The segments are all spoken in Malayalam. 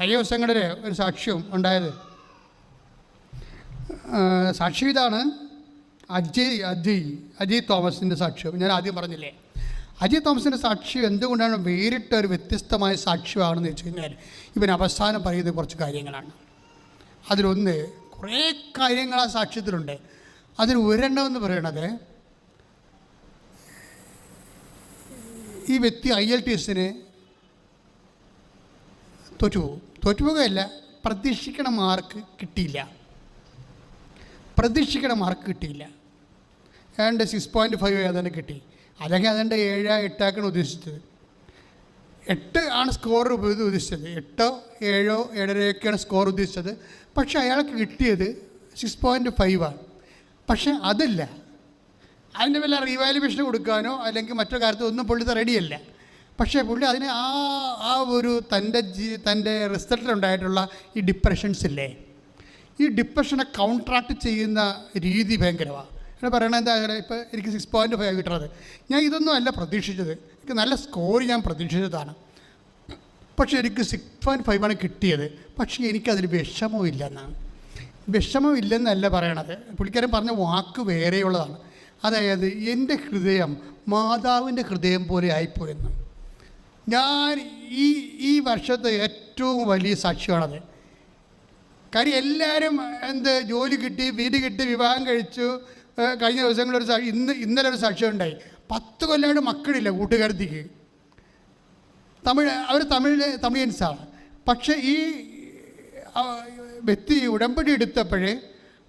കഴിഞ്ഞ ദിവസങ്ങളിൽ ഒരു സാക്ഷ്യം ഉണ്ടായത്. സാക്ഷി ഇതാണ് അജയ് അജയ് അജയ് തോമസിന്റെ സാക്ഷ്യം. ഞാൻ ആദ്യം പറഞ്ഞില്ലേ? അജയ് തോമസിന്റെ സാക്ഷ്യം എന്തുകൊണ്ടാണ് വേറിട്ട ഒരു വ്യത്യസ്തമായ സാക്ഷ്യമാണെന്ന് വെച്ച് കഴിഞ്ഞാൽ ഇവൻ അവസാനം പറയുന്ന കുറച്ച് കാര്യങ്ങളാണ്. അതിലൊന്ന് കുറേ കാര്യങ്ങൾ ആ സാക്ഷ്യത്തിലുണ്ട്. അതിൽ ഒരെണ്ണം എന്ന് പറയണത് ഈ വ്യക്തി ഐ എൽ ടി എസിന് തോറ്റുപോകും. തോറ്റുപോകുകയല്ല പ്രതീക്ഷിക്കണ മാർക്ക് കിട്ടിയില്ല. പ്രതീക്ഷിക്കണ മാർക്ക് കിട്ടിയില്ല. ഏതാണ്ട് സിക്സ് പോയിന്റ് ഫൈവ് ഏതാണ്ട് കിട്ടി. അല്ലെങ്കിൽ അതെന്റെ ഏഴ് എട്ടാക്കാണ് ഉദ്ദേശിച്ചത്. എട്ട് ആണ് സ്കോർ ഉദ്ദേശിച്ചത്. എട്ടോ ഏഴോ ഏഴരയൊക്കെയാണ് സ്കോർ ഉദ്ദേശിച്ചത്. പക്ഷേ അയാൾക്ക് കിട്ടിയത് സിക്സ് പോയിന്റ് ഫൈവ് ആണ്. പക്ഷേ അതല്ല. അതിന്റെ വല്ല റീവാലുവേഷൻ കൊടുക്കാനോ അല്ലെങ്കിൽ മറ്റോ കാര്യത്തിൽ ഒന്നും പുള്ളി റെഡിയല്ല പക്ഷേ പുള്ളി അതിന് ആ ആ ഒരു തന്റെ ജീ തന്റെ റിസൾട്ടിലുണ്ടായിട്ടുള്ള ഈ ഡിപ്രഷൻസ് ഇല്ലേ? ഈ ഡിപ്രഷനെ കൗണ്ട്രാക്ട് ചെയ്യുന്ന രീതി ഭയങ്കരമാണ് എന്നെ പറയണത് എന്താ ഇപ്പോൾ എനിക്ക് സിക്സ് പോയിന്റ് ഫൈവ് കിട്ടുന്നത് ഞാൻ ഇതൊന്നും അല്ല പ്രതീക്ഷിച്ചത്. എനിക്ക് നല്ല സ്കോർ ഞാൻ പ്രതീക്ഷിച്ചതാണ്. പക്ഷേ എനിക്ക് സിക്സ് പോയിന്റ് ഫൈവ് ആണ് കിട്ടിയത്. പക്ഷേ എനിക്കതിൽ വിഷമമില്ലെന്നാണ്. വിഷമമില്ലെന്നല്ല പറയണത്. പുള്ളിക്കാരൻ പറഞ്ഞ വാക്ക് വേറെയുള്ളതാണ്. അതായത് എന്റെ ഹൃദയം മാതാവിന്റെ ഹൃദയം പോലെ ആയിപ്പോയെന്ന്. ഞാൻ ഈ ഈ വർഷത്തെ ഏറ്റവും വലിയ സാക്ഷിയാണത്. കാര്യം എല്ലാവരും എന്ത് ജോലി കിട്ടി വീട് കിട്ടി വിവാഹം കഴിച്ചു കഴിഞ്ഞ ദിവസങ്ങളൊരു സാക്ഷി ഇന്ന് ഇന്നലെ ഒരു സാക്ഷ്യം ഉണ്ടായി പത്ത് കൊല്ലമായിട്ട് മക്കളില്ല കൂട്ടുകാരത്തിക്ക്. തമിഴ് അവർ തമിഴ് തമിഴൻസാണ്. പക്ഷേ ഈ വ്യക്തി ഉടമ്പടി എടുത്തപ്പോഴേ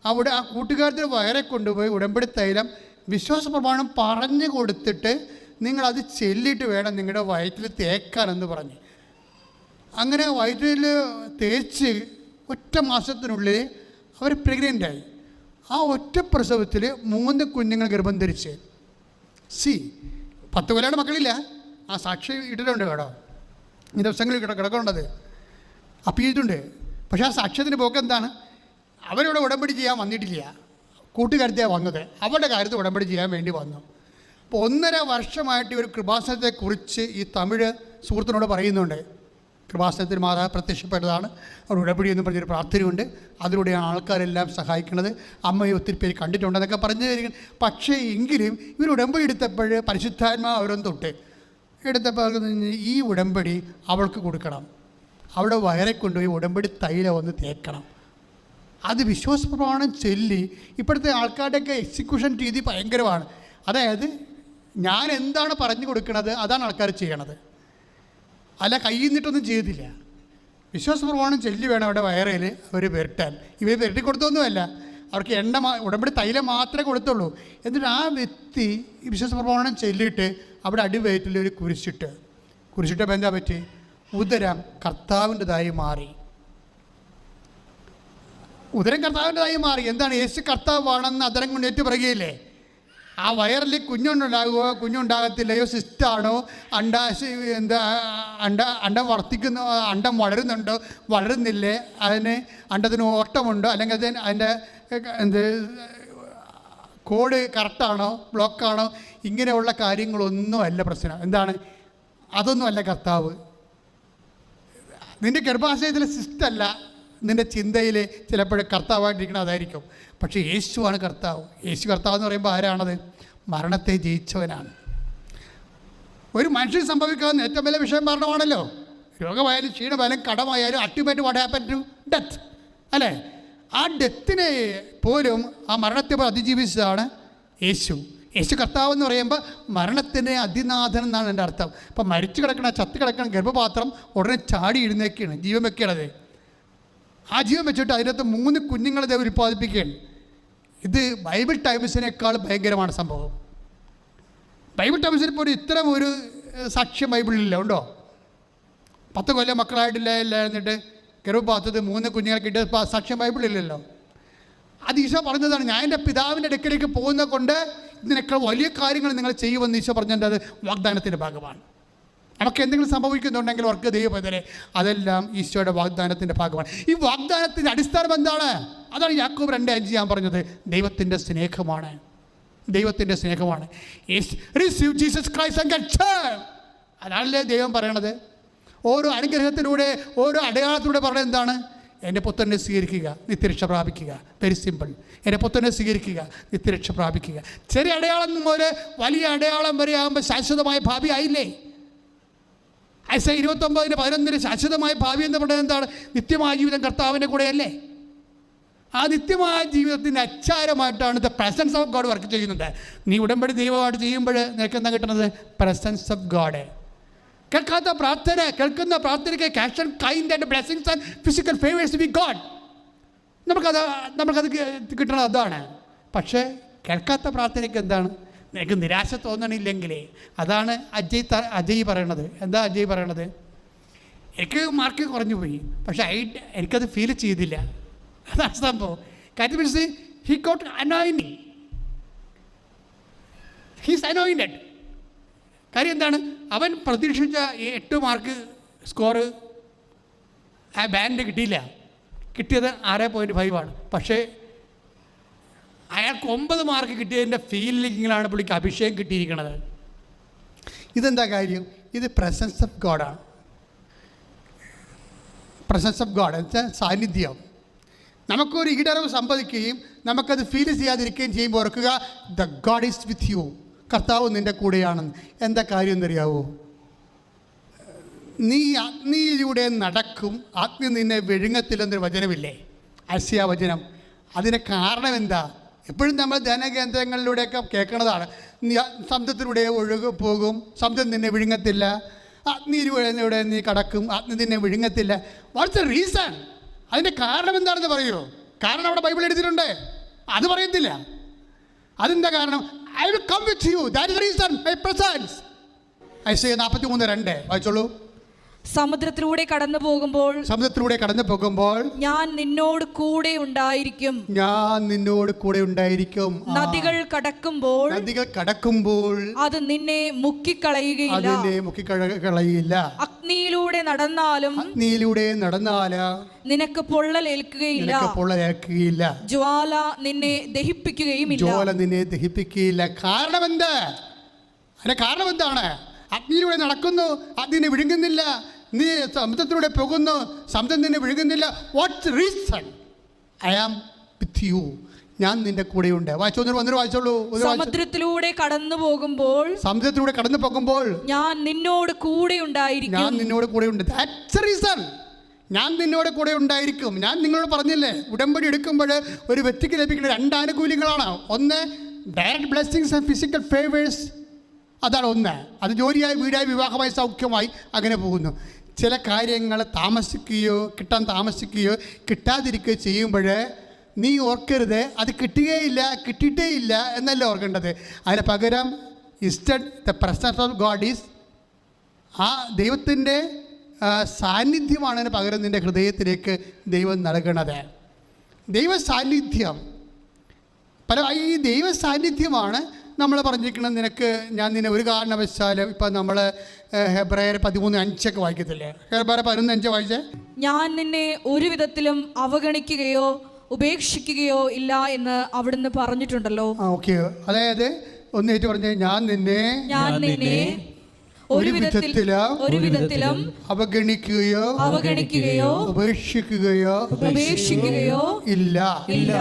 അവിടെ ആ കൂട്ടുകാരത്തിന് വയറെ കൊണ്ടുപോയി ഉടമ്പടി തൈലം വിശ്വാസ പ്രമാണം പറഞ്ഞു കൊടുത്തിട്ട് നിങ്ങളത് ചെല്ലിട്ട് വേണം നിങ്ങളുടെ വയറ്റിൽ തേക്കാനെന്ന് പറഞ്ഞ്. അങ്ങനെ വയറ്റിൽ തേച്ച് ഒറ്റ മാസത്തിനുള്ളിൽ അവർ പ്രഗ്നന്റായി ആ ഒറ്റ പ്രസവത്തിൽ മൂന്ന് കുഞ്ഞുങ്ങൾ ഗർഭം ധരിച്ച്. സി പത്ത് കൊല്ലയുടെ മക്കളില്ല. ആ സാക്ഷി ഇട്ടിട്ടുണ്ട് കേട്ടോ. ഈ ദിവസങ്ങളിൽ കിട അപ്പം ചെയ്തിട്ടുണ്ട് പക്ഷേ ആ സാക്ഷ്യത്തിന്റെ പോക്ക് എന്താണ്? അവരോട് ഉടമ്പടി ചെയ്യാൻ വന്നിട്ടില്ല. കൂട്ടുകാരത്തെയാണ് വന്നത്. അവരുടെ കാര്യത്തിൽ ഉടമ്പടി ചെയ്യാൻ വേണ്ടി വന്നു. ഒന്നര വർഷമായിട്ട് ഒരു കൃപാസനത്തെക്കുറിച്ച് ഈ തമിഴ് സുഹൃത്തിനോട് പറയുന്നുണ്ട്. കൃപാസനത്തിൽ മാതാവ് പ്രത്യക്ഷപ്പെട്ടതാണ്. അവർ ഉടമ്പടി എന്ന് പറഞ്ഞൊരു പ്രാർത്ഥനയുണ്ട്. അതിലൂടെയാണ് ആൾക്കാരെല്ലാം സഹായിക്കുന്നത്. അമ്മയെ ഒത്തിരി പേര് കണ്ടിട്ടുണ്ടെന്നൊക്കെ പറഞ്ഞു പക്ഷേ എങ്കിലും ഇവർ ഉടമ്പടി എടുത്തപ്പോൾ പരിശുദ്ധാത്മാ അവരൊന്നും തൊട്ട് എടുത്തപ്പോൾ ഈ ഉടമ്പടി അവൾക്ക് കൊടുക്കണം. അവിടെ വയറെ കൊണ്ടുപോയി ഉടമ്പടി തൈലം ഒന്ന് തേക്കണം. അത് വിശ്വാസ പ്രമാണം ചൊല്ലി ഇപ്പോഴത്തെ ആൾക്കാരുടെയൊക്കെ എക്സിക്യൂഷൻ രീതി ഭയങ്കരമാണ്. അതായത് ഞാൻ എന്താണ് പറഞ്ഞു കൊടുക്കുന്നത് അതാണ് ആൾക്കാർ ചെയ്യണത്. അല്ല കയ്യിൽ നിന്നിട്ടൊന്നും ചെയ്തില്ല. വിശ്വാസ പ്രമാണം ചൊല്ലി വേണം അവിടെ വയറയിൽ അവർ വരട്ടാൻ ഇവർ വരട്ടി കൊടുത്തൊന്നുമല്ല. അവർക്ക് എണ്ണ ഉടമ്പടി തൈലം മാത്രമേ കൊടുത്തുള്ളൂ. എന്നിട്ട് ആ വ്യക്തി വിശ്വാസപ്രമാണം വിശ്വാസ പ്രമാണം ചൊല്ലിയിട്ട് അവിടെ അടിവയറ്റിൽ ഒരു കുരിശിട്ട്. കുരിശിട്ടപ്പോൾ എന്താ പറ്റി? ഉദരം കർത്താവിന്റെതായി മാറി. ഉദരം കർത്താവിന്റെതായി മാറി. എന്താണ്? യേശു കർത്താവാണെന്ന് അതരം കൊണ്ട് ഏറ്റു പറയുകയില്ലേ? ആ വയറിൽ കുഞ്ഞുണ്ടാകുമോ കുഞ്ഞുണ്ടാകത്തില്ലയോ? സിസ്റ്റാണോ? അണ്ടാശ എന്താ അണ്ട അണ്ടം വർത്തിക്കുന്ന അണ്ടം വളരുന്നുണ്ടോ? വളരുന്നില്ലേ? അതിന് അണ്ടത്തിന് ഓട്ടമുണ്ടോ? അല്ലെങ്കിൽ അതിന് അതിന്റെ എന്ത് കോഡ് കറക്റ്റാണോ? ബ്ലോക്കാണോ? ഇങ്ങനെയുള്ള കാര്യങ്ങളൊന്നും അല്ല പ്രശ്നം. എന്താണ്? അതൊന്നുമല്ല കർത്താവ്. നിന്റെ ഗർഭാശയത്തിലെ സിസ്റ്റല്ല. നിന്റെ ചിന്തയിൽ ചിലപ്പോൾ കർത്താവായിട്ടിരിക്കണം അതായിരിക്കും. പക്ഷേ യേശുവാണ് കർത്താവ്. യേശു കർത്താവ് എന്ന് പറയുമ്പോൾ ആരാണത്? മരണത്തെ ജയിച്ചവനാണ്. ഒരു മനുഷ്യൻ സംഭവിക്കാവുന്ന ഏറ്റവും വലിയ വിഷയം മരണമാണല്ലോ. രോഗമായാലും ക്ഷീണമായാലും കടമായാലും ultimate what happen to death അല്ലേ? ആ ഡെത്തിനെ പോലും ആ മരണത്തെ പോലും അതിജീവിച്ചതാണ് യേശു. യേശു കർത്താവ് എന്ന് പറയുമ്പോൾ മരണത്തിന്റെ അതിനാഥൻ എന്നാണ് എന്റെ അർത്ഥം. അപ്പം മരിച്ചു കിടക്കണ ചത്ത് കിടക്കണ ഗർഭപാത്രം ഉടനെ ചാടി എഴുന്നേക്കാണ്. ജീവൻ വെക്കണത് ആ ജീവൻ വെച്ചിട്ട് അതിനകത്ത് മൂന്ന് കുഞ്ഞുങ്ങളെ ദൈവം ഉൽപ്പാദിപ്പിക്കുകയാണ്. ഇത് ബൈബിൾ ടൈംസിനേക്കാൾ ഭയങ്കരമാണ് സംഭവം. ബൈബിൾ ടൈംസിൽ ഒരു ഇത്തരം ഒരു സാക്ഷ്യം ബൈബിളിലില്ല ഉണ്ടോ? പത്ത് കൊല്ലം മക്കളായിട്ടില്ല ഇല്ലായിരുന്നിട്ട് ഗർഭപാത്രത്തിൽ മൂന്ന് കുഞ്ഞുങ്ങളെ കിട്ടിയ സാക്ഷ്യം ബൈബിളില്ലല്ലോ അത് ഈശോ പറഞ്ഞതാണ് ഞാൻ എന്റെ പിതാവിന്റെ അടുക്കലേക്ക് പോകുന്നത് കൊണ്ട് ഇതിനേക്കാൾ വലിയ കാര്യങ്ങൾ നിങ്ങൾ ചെയ്യുമെന്ന് ഈശോ പറഞ്ഞതിന്റെ അത് വാഗ്ദാനത്തിന്റെ ഭാഗമാണ്. നമുക്ക് എന്തെങ്കിലും സംഭവിക്കുന്നുണ്ടെങ്കിൽ അവർക്ക് ദൈവപതരെ അതെല്ലാം ഈശോയുടെ വാഗ്ദാനത്തിന്റെ ഭാഗമാണ്. ഈ വാഗ്ദാനത്തിന്റെ അടിസ്ഥാനം എന്താണ്? അതാണ് യാക്കോബ് രണ്ട് അഞ്ച് ഞാൻ പറഞ്ഞത്. ദൈവത്തിന്റെ സ്നേഹമാണ്. ദൈവത്തിന്റെ സ്നേഹമാണ്. റിസീവ് ജീസസ് ക്രൈസ്റ്റ് അതാണല്ലേ ദൈവം പറയണത്? ഓരോ അനുഗ്രഹത്തിലൂടെ ഓരോ അടയാളത്തിലൂടെ പറഞ്ഞത് എന്താണ്? എന്റെ പുത്രനെ സ്വീകരിക്കുക നിത്യരക്ഷ പ്രാപിക്കുക. വെരി സിമ്പിൾ എന്റെ പുത്രനെ സ്വീകരിക്കുക നിത്യരക്ഷ പ്രാപിക്കുക. ചെറിയ അടയാളം മുതൽ വലിയ അടയാളം വരെ ആകുമ്പോൾ ശാശ്വതമായ ഭാവി ആയില്ലേ? ഐസ ഇരുപത്തൊമ്പതിന് പതിനൊന്നിന് ശാശ്വതമായ ഭാവി എന്ന് പറയുന്നത് എന്താണ്? നിത്യമായ ജീവിതം കർത്താവിന്റെ കൂടെയല്ലേ? ആ നിത്യമായ ജീവിതത്തിന്റെ അച്ചാരമായിട്ടാണ് the presence of God work ചെയ്യുന്നത്. നീ ഉടമ്പടി ദൈവമായിട്ട് ചെയ്യുമ്പോൾ നിനക്ക് എന്താ കിട്ടുന്നത്? പ്രസൻസ് ഓഫ് ഗോഡ് കേൾക്കാത്ത പ്രാർത്ഥന കേൾക്കുന്ന പ്രാർത്ഥനയ്ക്ക് cash and kind and blessings and physical favours we God നമുക്കത് നമുക്കത് കിട്ടണത് അതാണ്. പക്ഷേ കേൾക്കാത്ത പ്രാർത്ഥനയ്ക്ക് എന്താണ്? നിനക്ക് നിരാശ തോന്നണില്ലെങ്കിലേ. അതാണ് അജയ് ത അജയ് പറയണത്. എന്താ അജയ് പറയണത്? എനിക്ക് മാർക്ക് കുറഞ്ഞു പോയി. പക്ഷേ ഐ എനിക്കത് ഫീൽ ചെയ്തില്ല. അതാണ് സംഭവം. കാര്യം means he got anointing he's anointed കാര്യം എന്താണ്? അവൻ പ്രതീക്ഷിച്ച എട്ട് മാർക്ക് സ്കോറ് ആ ബാൻഡ് കിട്ടിയില്ല. കിട്ടിയത് ആറ് പോയിന്റ് ഫൈവ് ആണ്. പക്ഷേ അയാൾക്ക് ഒമ്പത് മാർക്ക് കിട്ടിയതിന്റെ ഫീലിങ്ങിലാണ് പുള്ളിക്ക് അഭിഷേകം കിട്ടിയിരിക്കുന്നത് ഇതെന്താ കാര്യം? ഇത് പ്രസൻസ് ഓഫ് ഗോഡാണ് പ്രസൻസ് ഓഫ് ഗോഡ് എന്ന് വെച്ചാൽ സാന്നിധ്യം? നമുക്കൊരു ഈടറിവ് സംഭവിക്കുകയും നമുക്കത് ഫീൽ ചെയ്യാതിരിക്കുകയും ചെയ്യുമ്പോൾ ഓർക്കുക the God is with you കർത്താവ് നിന്റെ കൂടെയാണെന്ന് എന്താ കാര്യം എന്നറിയാവോ? നീ അഗ്നിയിലൂടെ നടക്കും അഗ്നി നിന്നെ വിഴുങ്ങത്തില്ലെന്നൊരു വചനമില്ലേ? അസ്യ വചനം അതിന് കാരണം എന്താ? എപ്പോഴും നമ്മൾ ധനകേന്ദ്രങ്ങളിലൂടെയൊക്കെ കേൾക്കുന്നതാണ് ശബ്ദത്തിലൂടെ ഒഴുകി പോകും ശബ്ദം നിന്നെ വിഴുങ്ങത്തില്ല. അഗ്നിയിലൂടെ നീ കടക്കും അഗ്നി നിന്നെ വിഴുങ്ങത്തില്ല. വാട്ട്സ് എ റീസൺ അതിന്റെ കാരണം എന്താണെന്ന് പറയുമോ കാരണം അവിടെ ബൈബിൾ എഴുതിയിട്ടുണ്ട്. അത് പറയത്തില്ല. അതെന്താ കാരണം? I will come with you that is reason my presence I say നാൽപ്പത്തി മൂന്ന് രണ്ട് വായിച്ചോളൂ. സമുദ്രത്തിലൂടെ കടന്നു പോകുമ്പോൾ സമുദ്രത്തിലൂടെ കടന്നു പോകുമ്പോൾ ഞാൻ നിന്നോട് കൂടെ ഉണ്ടായിരിക്കും. ഞാൻ നിന്നോട് കൂടെ ഉണ്ടായിരിക്കും. നദികൾ കടക്കുമ്പോൾ നദികൾ കടക്കുമ്പോൾ അത് നിന്നെ മുക്കിക്കളയുകയില്ല. അതിനെ മുക്കിക്കളയുകയില്ല. അഗ്നിയിലൂടെ നടന്നാലും അഗ്നിയിലൂടെ നടന്നാലും നിനക്ക് പൊള്ളലേൽക്കുകയില്ല. നിനക്ക് പൊള്ളലേക്കുകയില്ല ജ്വാല നിന്നെ ദഹിപ്പിക്കുകയുമില്ല. ജ്വാല നിന്നെ ദഹിപ്പിക്കുകയില്ല. കാരണം എന്ത് അതിന്റെ കാരണം എന്താണ് അഗ്നിയിലൂടെ നടക്കുന്നു അഗ്നിനെ വിഴുങ്ങുന്നില്ല. നീ സമുദ്രത്തിലൂടെ പോകുന്നു സമുദ്രം നിന്നെ വിഴുകുന്നില്ല what's reason I am with you ഞാൻ നിന്റെ കൂടെയുണ്ട്. വായിച്ചോ ഒന്ന് വന്നിട്ട് വായിച്ചോളൂ. സമുദ്രത്തിലൂടെ കടന്നു പോകുമ്പോൾ സമുദ്രത്തിലൂടെ കടന്നു പോകുമ്പോൾ ഞാൻ നിന്നോട് കൂടെ ഉണ്ടായിരിക്കും. ഞാൻ നിന്നോട് കൂടെ ഉണ്ട്. ദാറ്റ്സ് റീസൺ ഞാൻ നിന്നോട് കൂടെ ഉണ്ടായിരിക്കും. ഞാൻ നിങ്ങളോട് പറഞ്ഞില്ലേ ഉടമ്പടി എടുക്കുമ്പോൾ ഒരു വ്യക്തിക്ക് ലഭിക്കുന്ന രണ്ട് ആനുകൂല്യങ്ങളാണ്. ഒന്ന് direct blessings and physical favours അതാണ് ഒന്ന്. അത് ജോലിയായി വീടായി വിവാഹമായി സൗഖ്യമായി അങ്ങനെ പോകുന്നു. ചില കാര്യങ്ങൾ താമസിക്കുകയോ കിട്ടാൻ താമസിക്കുകയോ കിട്ടാതിരിക്കുകയോ ചെയ്യുമ്പോൾ നീ ഓർക്കരുത് അത് കിട്ടുകയില്ല കിട്ടിയിട്ടേ ഇല്ല എന്നല്ല ഓർക്കേണ്ടത്. അതിന് പകരം instead the presence of God is ആ ദൈവത്തിന്റെ സാന്നിധ്യമാണ് അതിന് പകരം നിന്റെ ഹൃദയത്തിലേക്ക് ദൈവം നൽകണത്. ദൈവ സാന്നിധ്യം പല ഈ ദൈവ സാന്നിധ്യമാണ് നമ്മൾ പറഞ്ഞിരിക്കുന്നത് നിനക്ക് ഞാൻ നിന്നെ ഒരു കാരണവശാലും ഇപ്പം നമ്മൾ ഹെബ്രായർ പതിമൂന്ന് അഞ്ചൊക്കെ വായിക്കത്തില്ലേ? ഹെബ്രായർ പതിനൊന്ന് അഞ്ച് വായിച്ചേ? ഞാൻ നിന്നെ ഒരു വിധത്തിലും അവഗണിക്കുകയോ ഉപേക്ഷിക്കുകയോ ഇല്ല എന്ന് അവിടുന്ന് പറഞ്ഞിട്ടുണ്ടല്ലോ. ആ ഓക്കെ. അതായത് ഒന്ന് ഏറ്റു പറഞ്ഞേ ഞാൻ നിന്നെ ഞാൻ നിന്നെ ഒരു വിധത്തിലും ഒരു വിധത്തിലും അവഗണിക്കുകയോ അവഗണിക്കുകയോ ഉപേക്ഷിക്കുകയോ ഉപേക്ഷിക്കുകയോ ഇല്ല. ഇല്ല.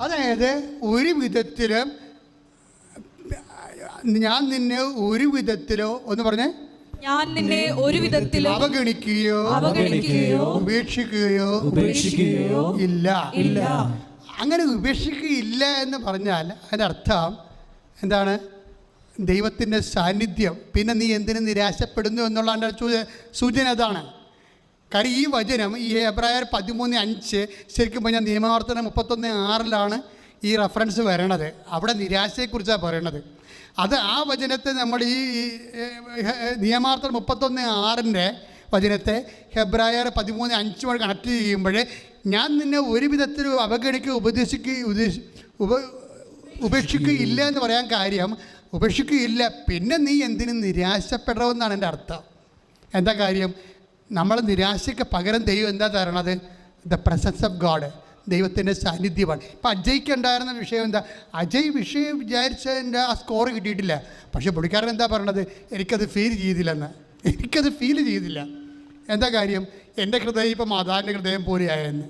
അതായത് ഒരു വിധത്തിലും ഞാൻ നിന്നെ ഒരു വിധത്തിലോ ഒന്ന് പറഞ്ഞേ. ഞാൻ നിന്നെ ഒരു വിധത്തിൽ അവഗണിക്കുകയോ അവഗണിക്കുകയോ ഉപേക്ഷിക്കുകയോ ഉപേക്ഷിക്കുകയോ ഇല്ല. ഇല്ല. അങ്ങനെ ഉപേക്ഷിക്കുകയില്ല എന്ന് പറഞ്ഞാൽ അതിന്റെ അർത്ഥം എന്താണ്? ദൈവത്തിന്റെ സാന്നിധ്യം. പിന്നെ നീ എന്തിനു നിരാശപ്പെടുന്നു എന്നുള്ളതിന്റെ സൂച- സൂചന അതാണ്. കാര്യം ഈ വചനം ഈ എബ്രായർ പതിമൂന്ന് അഞ്ച് ശരിക്കും പറഞ്ഞാൽ നിയമാവർത്തനം മുപ്പത്തൊന്ന് ആറിലാണ് ഈ റെഫറൻസ് വരണത്. അവിടെ നിരാശയെക്കുറിച്ചാണ് പറയണത്. അത് ആ വചനത്തെ നമ്മൾ ഈ നിയമാർത്ഥ മുപ്പത്തൊന്ന് ആറിന്റെ വചനത്തെ ഹെബ്രായർ പതിമൂന്ന് അഞ്ച് വഴി കണക്ട് ചെയ്യുമ്പോൾ ഞാൻ നിന്നെ ഒരു വിധത്തിലും അവഗണിക്കുക ഉപദേശിക്കുക ഉപദേശ ഉപ ഉപേക്ഷിക്കുകയില്ല എന്ന് പറയാൻ കാര്യം ഉപേക്ഷിക്കുകയില്ല. പിന്നെ നീ എന്തിനും നിരാശപ്പെടണമെന്നാണ് എന്റെ അർത്ഥം. എന്താ കാര്യം? നമ്മൾ നിരാശയ്ക്ക് പകരം ദൈവം എന്താ തരണത്? ദ പ്രസൻസ് ഓഫ് ഗോഡ് ദൈവത്തിന്റെ സാന്നിധ്യമാണ്. ഇപ്പം അജയ്ക്ക് ഉണ്ടായിരുന്ന വിഷയം എന്താ? അജയ് വിഷയം വിചാരിച്ചതിന്റെ ആ സ്കോർ കിട്ടിയിട്ടില്ല. പക്ഷേ പുള്ളിക്കാരൻ എന്താ പറയണത്? എനിക്കത് ഫീൽ ചെയ്തില്ലെന്ന്. എനിക്കത് ഫീൽ ചെയ്തില്ല. എന്താ കാര്യം? എന്റെ ഹൃദയം ഇപ്പം മാതാവിന്റെ ഹൃദയം പോലെയായെന്ന്.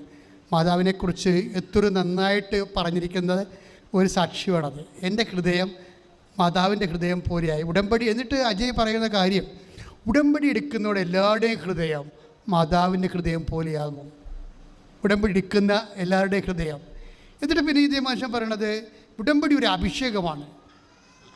മാതാവിനെക്കുറിച്ച് എത്ര നന്നായിട്ട് പറഞ്ഞിരിക്കുന്നത് ഒരു സാക്ഷിയാണത് എന്റെ ഹൃദയം മാതാവിന്റെ ഹൃദയം പോലെയായി. ഉടമ്പടി എന്നിട്ട് അജയ് പറയുന്ന കാര്യം ഉടമ്പടി എടുക്കുന്നതോടെ എല്ലാവരുടെയും ഹൃദയം മാതാവിന്റെ ഹൃദയം പോലെയാകും ഉടമ്പടി എടുക്കുന്ന എല്ലാവരുടെയും ഹൃദയം. എന്നിട്ട് പിന്നെ ഇതേ മനുഷ്യൻ പറയണത് ഉടമ്പടി ഒരു അഭിഷേകമാണ്.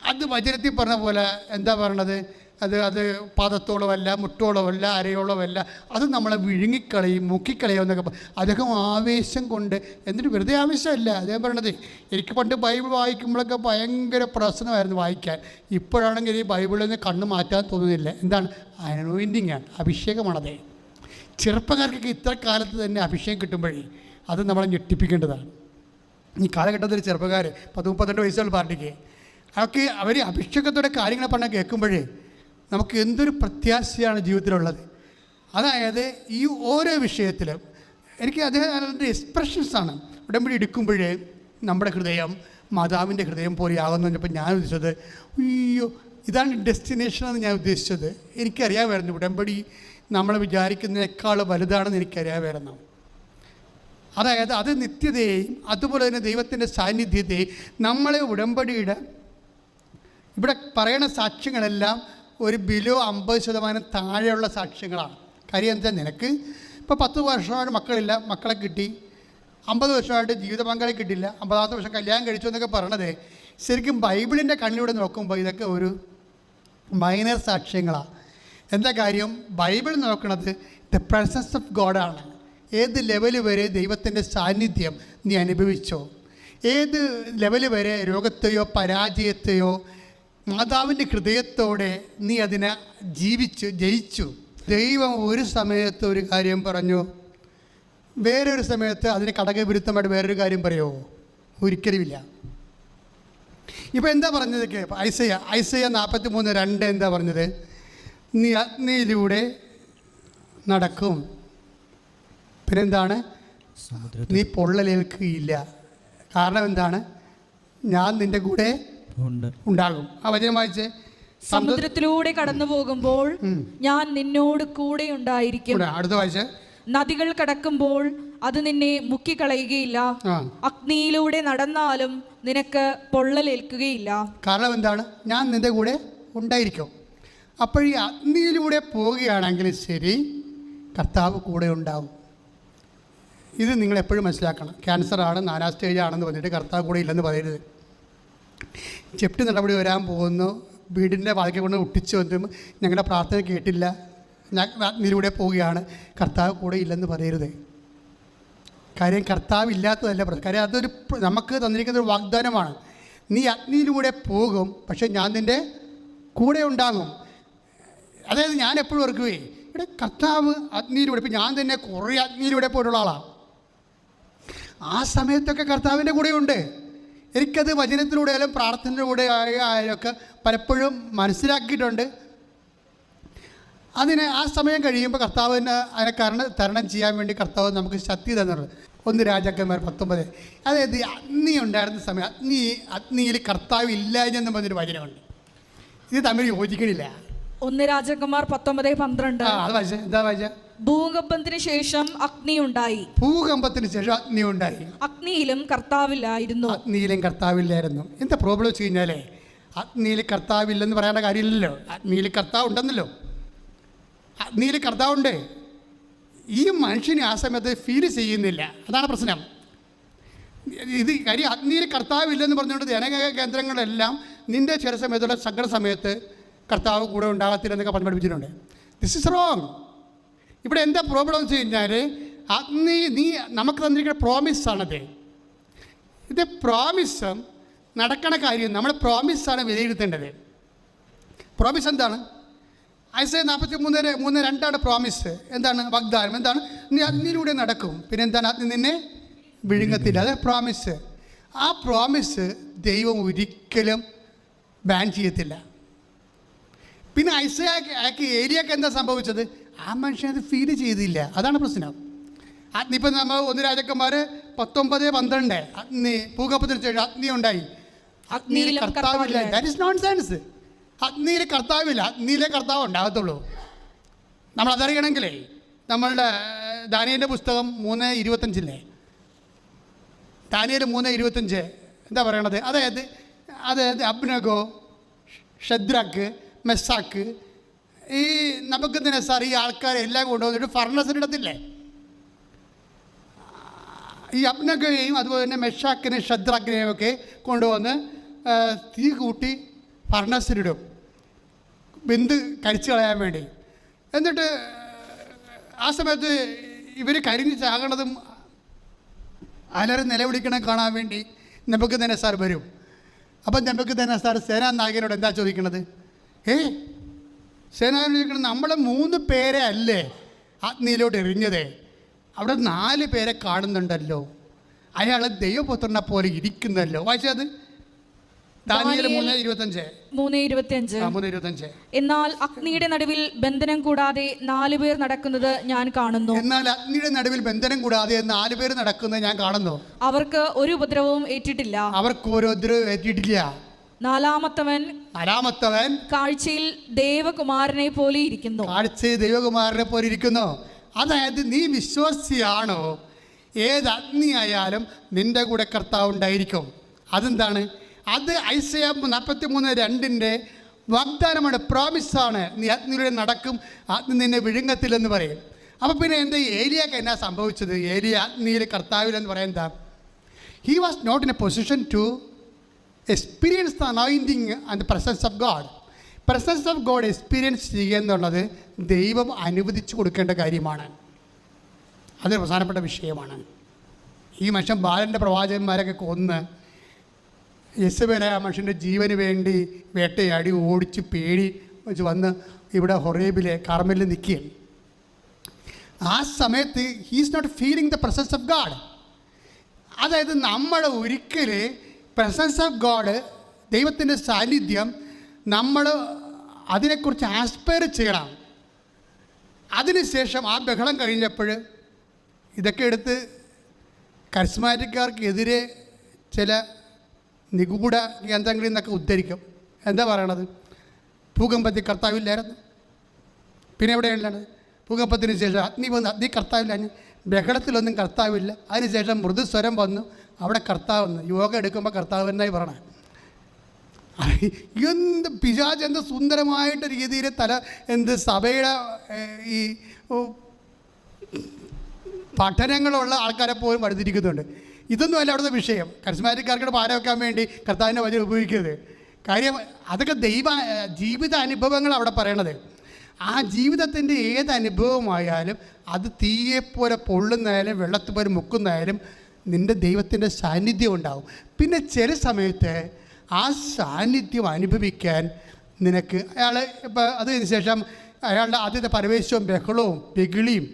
അത് വചനത്തിൽ പറഞ്ഞ പോലെ എന്താ പറയണത്? അത് അത് പാദത്തോളമല്ല മുട്ടോളമല്ല അരയോളമല്ല അത് നമ്മളെ വിഴുങ്ങിക്കളയും മുക്കിക്കളയും എന്നൊക്കെ അദ്ദേഹം ആവേശം കൊണ്ട് എന്നിട്ട് വെറുതെ ആവേശമല്ല. അദ്ദേഹം പറയണത് എനിക്ക് പണ്ട് ബൈബിൾ വായിക്കുമ്പോഴൊക്കെ ഭയങ്കര പ്രശ്നമായിരുന്നു വായിക്കാൻ. ഇപ്പോഴാണെങ്കിൽ ഈ ബൈബിളിൽ നിന്ന് കണ്ണ് മാറ്റാൻ തോന്നുന്നില്ല. എന്താണ്? അനോയിന്റിങ് ആണ് അഭിഷേകമാണതേ. ചെറുപ്പക്കാർക്കൊക്കെ ഇത്ര കാലത്ത് തന്നെ അഭിഷേകം കിട്ടുമ്പോഴേ അത് നമ്മളെ ഞെട്ടിപ്പിക്കേണ്ടതാണ്. ഈ കാലഘട്ടത്തിൽ ചെറുപ്പക്കാർ പത്ത് മുപ്പത്തിരണ്ട് വയസ്സുള്ള പാർട്ടിക്ക് അവർക്ക് അവർ അഭിഷേകത്തോടെ കാര്യങ്ങൾ പറഞ്ഞാൽ കേൾക്കുമ്പോഴേ നമുക്ക് എന്തൊരു പ്രത്യാശയാണ് ജീവിതത്തിലുള്ളത്. അതായത് ഈ ഓരോ വിഷയത്തിലും എനിക്ക് അദ്ദേഹം എക്സ്പ്രഷൻസാണ് ഉടമ്പടി എടുക്കുമ്പോഴേ നമ്മുടെ ഹൃദയം മാതാവിന്റെ ഹൃദയം പോലെയാകുന്നു പറഞ്ഞപ്പോൾ ഞാൻ ഉദ്ദേശിച്ചത് അയ്യോ ഇതാണ് ഡെസ്റ്റിനേഷൻ എന്ന് ഞാൻ ഉദ്ദേശിച്ചത്. എനിക്കറിയാമായിരുന്നു ഉടമ്പടി നമ്മൾ വിചാരിക്കുന്നതിനേക്കാൾ വലുതാണെന്ന് എനിക്കറിയാമായിരുന്നു അതായത് അത് നിത്യതയെയും അതുപോലെ തന്നെ ദൈവത്തിന്റെ സാന്നിധ്യത്തെയും നമ്മളെ ഉടമ്പടിയുടെ ഇവിടെ പറയണ സാക്ഷ്യങ്ങളെല്ലാം ഒരു ബിലോ അമ്പത് ശതമാനം താഴെയുള്ള സാക്ഷ്യങ്ങളാണ്. കാര്യം എന്താ നിനക്ക്? ഇപ്പോൾ പത്ത് വർഷമായിട്ട് മക്കളില്ല മക്കളെ കിട്ടി. അമ്പത് വർഷമായിട്ട് ജീവിത പങ്കാളി കിട്ടില്ല. അമ്പതാമത്തെ വർഷം കല്യാണം കഴിച്ചു എന്നൊക്കെ പറയണതേ ശരിക്കും ബൈബിളിന്റെ കണ്ണിലൂടെ നോക്കുമ്പോൾ ഇതൊക്കെ ഒരു മൈനർ സാക്ഷ്യങ്ങളാണ്. എന്താ കാര്യം? ബൈബിൾ നോക്കണത് ദ പ്രസൻസ് ഓഫ് ഗോഡാണ് ഏത് ലെവൽ വരെ ദൈവത്തിന്റെ സാന്നിധ്യം നീ അനുഭവിച്ചോ? ഏത് ലെവൽ വരെ രോഗത്തെയോ പരാജയത്തെയോ മാതാവിന്റെ ഹൃദയത്തോടെ നീ അതിനെ ജീവിച്ചു ജയിച്ചു? ദൈവം ഒരു സമയത്ത് ഒരു കാര്യം പറഞ്ഞു. വേറൊരു സമയത്ത് അതിന് കടകവിരുദ്ധമായിട്ട് വേറൊരു കാര്യം പറയുമോ ഒരിക്കലുമില്ല. ഇപ്പോൾ എന്താ പറഞ്ഞത് ഐസയ ഐസയ നാൽപ്പത്തി മൂന്ന് രണ്ട് എന്താ പറഞ്ഞത്? നീ അഗ്നിയിലൂടെ നടക്കും. പിന്നെന്താണ്? നീ പൊള്ളലേൽക്കുകയില്ല. കാരണം എന്താണ്? ഞാൻ നിന്റെ കൂടെ ഉണ്ടാകും. ആ വചനം വായിച്ചേ. സമുദ്ര- സമുദ്രത്തിലൂടെ കടന്നു പോകുമ്പോൾ ഞാൻ നിന്നോട് കൂടെ ഉണ്ടായിരിക്കും. അടുത്ത വായിച്ചേ. നദികൾ കടക്കുമ്പോൾ അത് നിന്നെ മുക്കിക്കളയുകയില്ല. അഗ്നിയിലൂടെ നടന്നാലും നിനക്ക് പൊള്ളലേൽക്കുകയില്ല. കാരണം എന്താണ്? ഞാൻ നിന്റെ കൂടെ ഉണ്ടായിരിക്കും. അപ്പോൾ ഈ അഗ്നിയിലൂടെ പോവുകയാണെങ്കിൽ ശരി കർത്താവ് കൂടെ ഉണ്ടാവും. ഇത് നിങ്ങൾ എപ്പോഴും മനസ്സിലാക്കണം. ക്യാൻസറാണ് നാലാം സ്റ്റേജ് ആണെന്ന് പറഞ്ഞിട്ട് കർത്താവ് കൂടെ ഇല്ലെന്ന് പറയരുത്. ചെപ്റ്റ് നടപടി വരാൻ പോകുന്നു. വീടിന്റെ വാതിക്കെ കൊണ്ട് ഒട്ടിച്ചു വന്നു ഞങ്ങളുടെ പ്രാർത്ഥന കേട്ടില്ല. ഞാൻ അഗ്നിയിലൂടെ പോവുകയാണ് കർത്താവ് കൂടെ ഇല്ലെന്ന് പറയരുത്. കാര്യം കർത്താവ് ഇല്ലാത്തതല്ല പ്രശ്നം. കാര്യം അതൊരു നമുക്ക് തന്നിരിക്കുന്ന ഒരു വാഗ്ദാനമാണ്. നീ അഗ്നിയിലൂടെ പോകും പക്ഷേ ഞാൻ നിന്റെ കൂടെ ഉണ്ടാകും. അതായത് ഞാൻ എപ്പോഴും ഓർക്കുവേ ഇവിടെ കർത്താവ് അഗ്നിയിലൂടെ ഇപ്പം ഞാൻ തന്നെ കുറേ അഗ്നിയിലൂടെ പോയിട്ടുള്ള ആളാണ് ആ സമയത്തൊക്കെ കർത്താവിന്റെ കൂടെയുണ്ട്. എനിക്കത് വചനത്തിലൂടെ ആയാലും പ്രാർത്ഥനയിലൂടെ ആയ- ആയാലൊക്കെ പലപ്പോഴും മനസ്സിലാക്കിയിട്ടുണ്ട്. അതിന് ആ സമയം കഴിയുമ്പോൾ കർത്താവിന് അതിനെ കരണം തരണം ചെയ്യാൻ വേണ്ടി കർത്താവ് നമുക്ക് ശക്തി തന്നിട്ടുണ്ട്. ഒന്ന് രാജാക്കന്മാർ പത്തൊമ്പത്. അതായത് അഗ്നി ഉണ്ടായിരുന്ന സമയം അഗ്നി അഗ്നിയിൽ കർത്താവ് ഇല്ലാഞ്ഞെന്ന് പറഞ്ഞൊരു വചനമുണ്ട്. ഇത് തമ്മിൽ യോജിക്കണില്ല. ഒന്ന് രാജകുമാർ പത്തൊമ്പത് പന്ത്രണ്ട്. എന്താ വായിച്ച? ഭൂകമ്പത്തിന് ശേഷം അഗ്നി ഉണ്ടായി. ഭൂകമ്പത്തിന് ശേഷം അഗ്നി ഉണ്ടായി. അഗ്നിയിലും കർത്താവില്ലായിരുന്നു. അഗ്നിയിലും കർത്താവില്ലായിരുന്നു. എന്താ പ്രോബ്ലം വെച്ച് കഴിഞ്ഞാലേ അഗ്നിയിൽ കർത്താവില്ലെന്ന് പറയേണ്ട കാര്യമില്ലല്ലോ. അഗ്നിയിൽ കർത്താവ് ഉണ്ടെന്നല്ലോ. അഗ്നിയിൽ കർത്താവുണ്ട്. ഈ മനുഷ്യന് ആ സമയത്ത് ഫീൽ ചെയ്യുന്നില്ല. അതാണ് പ്രശ്നം. ഇത് കാര്യം അഗ്നിയിൽ കർത്താവില്ലെന്ന് പറഞ്ഞുകൊണ്ട് ജനകേന്ദ്രങ്ങളെല്ലാം കേന്ദ്രങ്ങളെല്ലാം നിന്റെ ചില സമയത്തുള്ള സങ്കട സമയത്ത് കർത്താവ് കൂടെ ഉണ്ടാകത്തില്ല എന്നൊക്കെ പറഞ്ഞ് പഠിപ്പിച്ചിട്ടുണ്ട് ദിസ് ഇസ് റോങ് ഇവിടെ എന്താ പ്രോബ്ലം എന്ന് വെച്ച് കഴിഞ്ഞാൽ അഗ്നി നീ നമുക്ക് തന്നിരിക്കുന്ന പ്രോമിസാണത് ഇത് പ്രോമിസും നടക്കണ കാര്യം നമ്മൾ പ്രോമിസാണ് വിലയിരുത്തേണ്ടത്. പ്രോമിസ് എന്താണ്? ഐസ നാൽപ്പത്തി മൂന്ന് മൂന്ന് രണ്ടാണ് പ്രോമിസ് എന്താണ്? വാഗ്ദാനം. എന്താണ്? നീ അഗ്നിയിലൂടെ നടക്കും. പിന്നെ എന്താണ്? അഗ്നി നിന്നെ വിഴുങ്ങത്തില്ല. അത് പ്രോമിസ് ആ പ്രോമിസ് ദൈവം ഒരിക്കലും ബാൻ ചെയ്യത്തില്ല. പിന്നെ ഐസയാക്ക് ഏരിയക്ക് എന്താ സംഭവിച്ചത്? ആ മനുഷ്യൻ അത് ഫീൽ ചെയ്തില്ല. അതാണ് പ്രശ്നം. അഗ്നിപ്പം നമ്മൾ ഒന്ന് രാജാക്കന്മാർ പത്തൊമ്പത് പന്ത്രണ്ട് അഗ്നി ഭൂകമ്പത്തിന് ശേഷം അഗ്നി ഉണ്ടായി. അഗ്നിയിൽ കർത്താവില്ല. ദാറ്റ് ഇസ് നോൺ സെൻസ് അഗ്നിയിൽ കർത്താവില്ല. അഗ്നിയിലെ കർത്താവ് ഉണ്ടാകത്തുള്ളൂ. നമ്മൾ അതറിയണമെങ്കിലേ നമ്മളുടെ ദാനിയന്റെ പുസ്തകം മൂന്ന് ഇരുപത്തഞ്ചില്ലേ? ദാനിയൽ മൂന്ന് ഇരുപത്തഞ്ച്. എന്താ പറയണത്? അതായത് അതായത് അബ്നഗോ ഷദ്രക്ക് മെസ്സാക്ക്. ഈ നമുക്ക് തന്നെ സാർ ഈ ആൾക്കാരെ എല്ലാം കൊണ്ടുവന്നിട്ട് ഫർണസിനിടത്തില്ലേ ഈ അബ്നഗയെയും അതുപോലെ തന്നെ മെഷാക്കിനെയും ഷദ്രാക്കിനെയും ഒക്കെ കൊണ്ടുവന്ന് തീ കൂട്ടി ഫർണസിനിടും ബിന്ദു കരിച്ചു കളയാൻ വേണ്ടി. എന്നിട്ട് ആ സമയത്ത് ഇവർ കരിഞ്ഞ് ചാകണതും അലറി നിലവിളിക്കണം കാണാൻ വേണ്ടി നമുക്ക് തന്നെ സാർ വരും. അപ്പം നമുക്ക് തന്നെ സാർ സേനാ നായകനോട് എന്താ ചോദിക്കണത്? ഏ? ചോദിക്കണം നമ്മൾ മൂന്ന് പേരെ അല്ലേ? അഗ്നിയിലോട്ട് എറിഞ്ഞത്. അവിടെ നാല് പേരെ കാണുന്നുണ്ടല്ലോ. അയാൾ ദൈവപുത്രനെ പോലെ ഇരിക്കുന്നല്ലോ. വായിച്ചത് എന്നാൽ അഗ്നിയുടെ നടുവിൽ ബന്ധനം കൂടാതെ നാലു പേർ നടക്കുന്നത് ഞാൻ കാണുന്നു. എന്നാൽ അഗ്നിയുടെ നടുവിൽ ബന്ധനം കൂടാതെ നാല് പേര് നടക്കുന്നത് ഞാൻ കാണുന്നു. അവർക്ക് ഒരു ഉപദ്രവവും ഏറ്റിട്ടില്ല. അവർക്ക് ഒരു ഉപദ്രവം ഏറ്റിട്ടില്ല. നാലാമത്തവൻ നാലാമത്തവൻ കാഴ്ചയിൽ ദേവകുമാരനെ പോലെ ഇരിക്കുന്നു. കാഴ്ചയിൽ ദേവകുമാരനെ പോലെ ഇരിക്കുന്നു. അതായത് നീ വിശ്വാസിയാണോ? ഏത് അഗ്നി ആയാലും നിന്റെ കൂടെ കർത്താവ് ഉണ്ടായിരിക്കും. അതെന്താണ്? അത് ഐസയ നാൽപ്പത്തി മൂന്ന് രണ്ടിന്റെ വാഗ്ദാനമാണ് പ്രോമിസാണ് നീ അഗ്നിയിലൂടെ നടക്കും അഗ്നി നിന്നെ വിഴുങ്ങത്തില്ലെന്ന് പറയും. അപ്പോൾ പിന്നെ എന്താ ഏരിയക്ക് എന്നാ സംഭവിച്ചത്? ഏലിയ അഗ്നിയിൽ കർത്താവിലെന്ന് പറയാൻ എന്താ? He was not in a position to experience the anointing and presence of God presence of God experience ചെയ്യുക എന്നുള്ളത് ദൈവം അനുവദിച്ചു കൊടുക്കേണ്ട കാര്യമാണ്. അതൊരു പ്രധാനപ്പെട്ട വിഷയമാണ്. ഈ മനുഷ്യൻ ബാലന്റെ പ്രവാചകന്മാരൊക്കെ കൊന്ന് യെസുബേനെ ആ മനുഷ്യന്റെ ജീവന് വേണ്ടി വേട്ടയാടി ഓടിച്ച് പേടി വെച്ച് വന്ന് ഇവിടെ ഹൊറേബിലെ കാർമലിൽ നിൽക്കുകയാണ്. ആ സമയത്ത് he's not feeling the presence of God അതായത് നമ്മൾ ഒരിക്കൽ പ്രസൻസ് ഓഫ് ഗോഡ് ദൈവത്തിന്റെ സാന്നിധ്യം നമ്മൾ അതിനെക്കുറിച്ച് ആസ്പയർ ചെയ്യണം. അതിനുശേഷം ആ ബഹളം കഴിഞ്ഞപ്പോൾ ഇതൊക്കെ എടുത്ത് കരിസ്മാറ്റിക്കാർക്കെതിരെ ചില നിഗൂഢ കേന്ദ്രങ്ങളിൽ നിന്നൊക്കെ ഉദ്ധരിക്കും. എന്താ പറയണത്? ഭൂകമ്പത്തിൽ കർത്താവില്ലായിരുന്നു പിന്നെ എവിടെയുള്ളത് ഭൂകമ്പത്തിന് ശേഷം അഗ്നി വന്ന് അഗ്നി കർത്താവില്ല ബഹളത്തിലൊന്നും കർത്താവില്ല. അതിനുശേഷം മൃദുസ്വരം വന്നു. അവിടെ കർത്താവ് യോഗ എടുക്കുമ്പോൾ കർത്താവ് എന്നായി പറയണേ. എന്ത് പിശാജ് എന്ത് സുന്ദരമായിട്ട് രീതിയിൽ തല എന്ത് സഭയുടെ ഈ പഠനങ്ങളുള്ള ആൾക്കാരെ പോലും വരുത്തിരിക്കുന്നുണ്ട് ഇതൊന്നും അല്ല അവിടുത്തെ വിഷയം. കരിസ്മാറ്റിക്കാർക്കിടെ പാര വെക്കാൻ വേണ്ടി കർത്താവിന്റെ വചനം ഉപയോഗിക്കരുത്. കാര്യം അതൊക്കെ ദൈവ ജീവിത അനുഭവങ്ങൾ അവിടെ പറയണത്. ആ ജീവിതത്തിന്റെ ഏത് അനുഭവമായാലും അത് തീയെപ്പോലെ പൊള്ളുന്നതായാലും വെള്ളത്തിൽ പോലെ മുക്കുന്നതായാലും നിന്റെ ദൈവത്തിന്റെ സാന്നിധ്യം ഉണ്ടാവും. പിന്നെ ചില സമയത്ത് ആ സാന്നിധ്യം അനുഭവിക്കാൻ നിനക്ക് അയാൾ ഇപ്പോൾ അതിന് ശേഷം അയാളുടെ ആദ്യത്തെ പരവേശവും ബഹളവും പെകിളിയും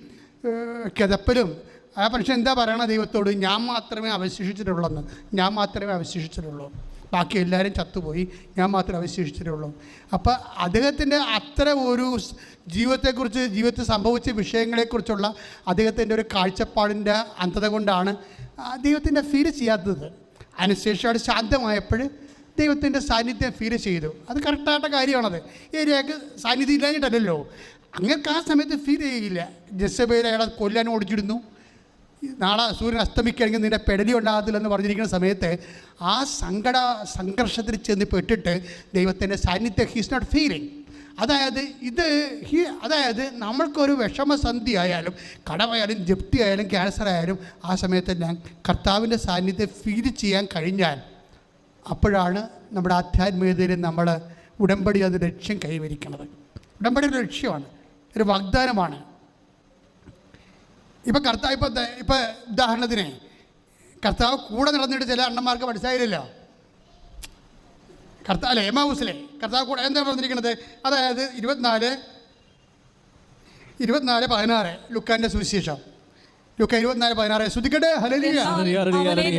കിതപ്പലും ആ പക്ഷെ എന്താ പറയണ ദൈവത്തോട്? ഞാൻ മാത്രമേ അവശേഷിച്ചിട്ടുള്ളൂ ഞാൻ മാത്രമേ അവശേഷിച്ചിട്ടുള്ളൂ ബാക്കി എല്ലാവരും ചത്തുപോയി. ഞാൻ മാത്രമേ അവശേഷിച്ചിട്ടുള്ളൂ. അപ്പോൾ അദ്ദേഹത്തിന്റെ അത്ര ഒരു ജീവിതത്തെക്കുറിച്ച് ജീവിതത്തിൽ സംഭവിച്ച വിഷയങ്ങളെക്കുറിച്ചുള്ള അദ്ദേഹത്തിന്റെ ഒരു കാഴ്ചപ്പാടിന്റെ അന്ധത കൊണ്ടാണ് ദൈവത്തിന്റെ ഫീൽ ചെയ്യാത്തത്. അതിനുശേഷം അവിടെ ശാന്തമായപ്പോൾ ദൈവത്തിന്റെ സാന്നിധ്യം ഫീൽ ചെയ്തു. അത് കറക്റ്റായിട്ട് കാര്യമാണത്. ഏരിയക്ക് സാന്നിധ്യം ഇല്ലാഞ്ഞിട്ടല്ലല്ലോ. അങ്ങനെ ആ സമയത്ത് ഫീൽ ചെയ്യില്ല. ജസ്സബയിൽ അയാളെ കൊല്ലാൻ ഓടിച്ചിടുന്നു നാളെ സൂര്യൻ അസ്തമിക്കുകയാണെങ്കിൽ നിന്റെ പെടലി ഉണ്ടാകത്തില്ല എന്ന് പറഞ്ഞിരിക്കുന്ന സമയത്ത് ആ സങ്കട സംഘർഷത്തിൽ ചെന്ന് പെട്ടിട്ട് ദൈവത്തിന്റെ സാന്നിധ്യം ഹീസ് നോട്ട് ഫീലിംഗ് അതായത് ഇത് ഹി അതായത് നമ്മൾക്കൊരു വിഷമസന്ധി ആയാലും കടമായാലും ജപ്തി ആയാലും ക്യാൻസർ ആയാലും ആ സമയത്ത് ഞാൻ കർത്താവിന്റെ സാന്നിധ്യം ഫീൽ ചെയ്യാൻ കഴിഞ്ഞാൽ അപ്പോഴാണ് നമ്മുടെ ആധ്യാത്മികതയിൽ നമ്മൾ ഉടമ്പടി അത് ലക്ഷ്യം കൈവരിക്കുന്നത്. ഉടമ്പടി ഒരു ലക്ഷ്യമാണ് ഒരു വാഗ്ദാനമാണ്. ഇപ്പം കർത്താവ് ഇപ്പം ഇപ്പം ഉദാഹരണത്തിന് കർത്താവ് കൂടെ നടന്നിട്ട് ചില അണ്ണന്മാർക്ക് മനസ്സിലായില്ലല്ലോ. കർത്താവ് അല്ലേ? എമാവൂസിലെ. കർത്താവ് കൂടെ എന്താ പറഞ്ഞിരിക്കുന്നത് അതായത് ഇരുപത്തിനാല് ഇരുപത്തിനാല് പതിനാറ് ലുക്കാന്റെ സുവിശേഷം.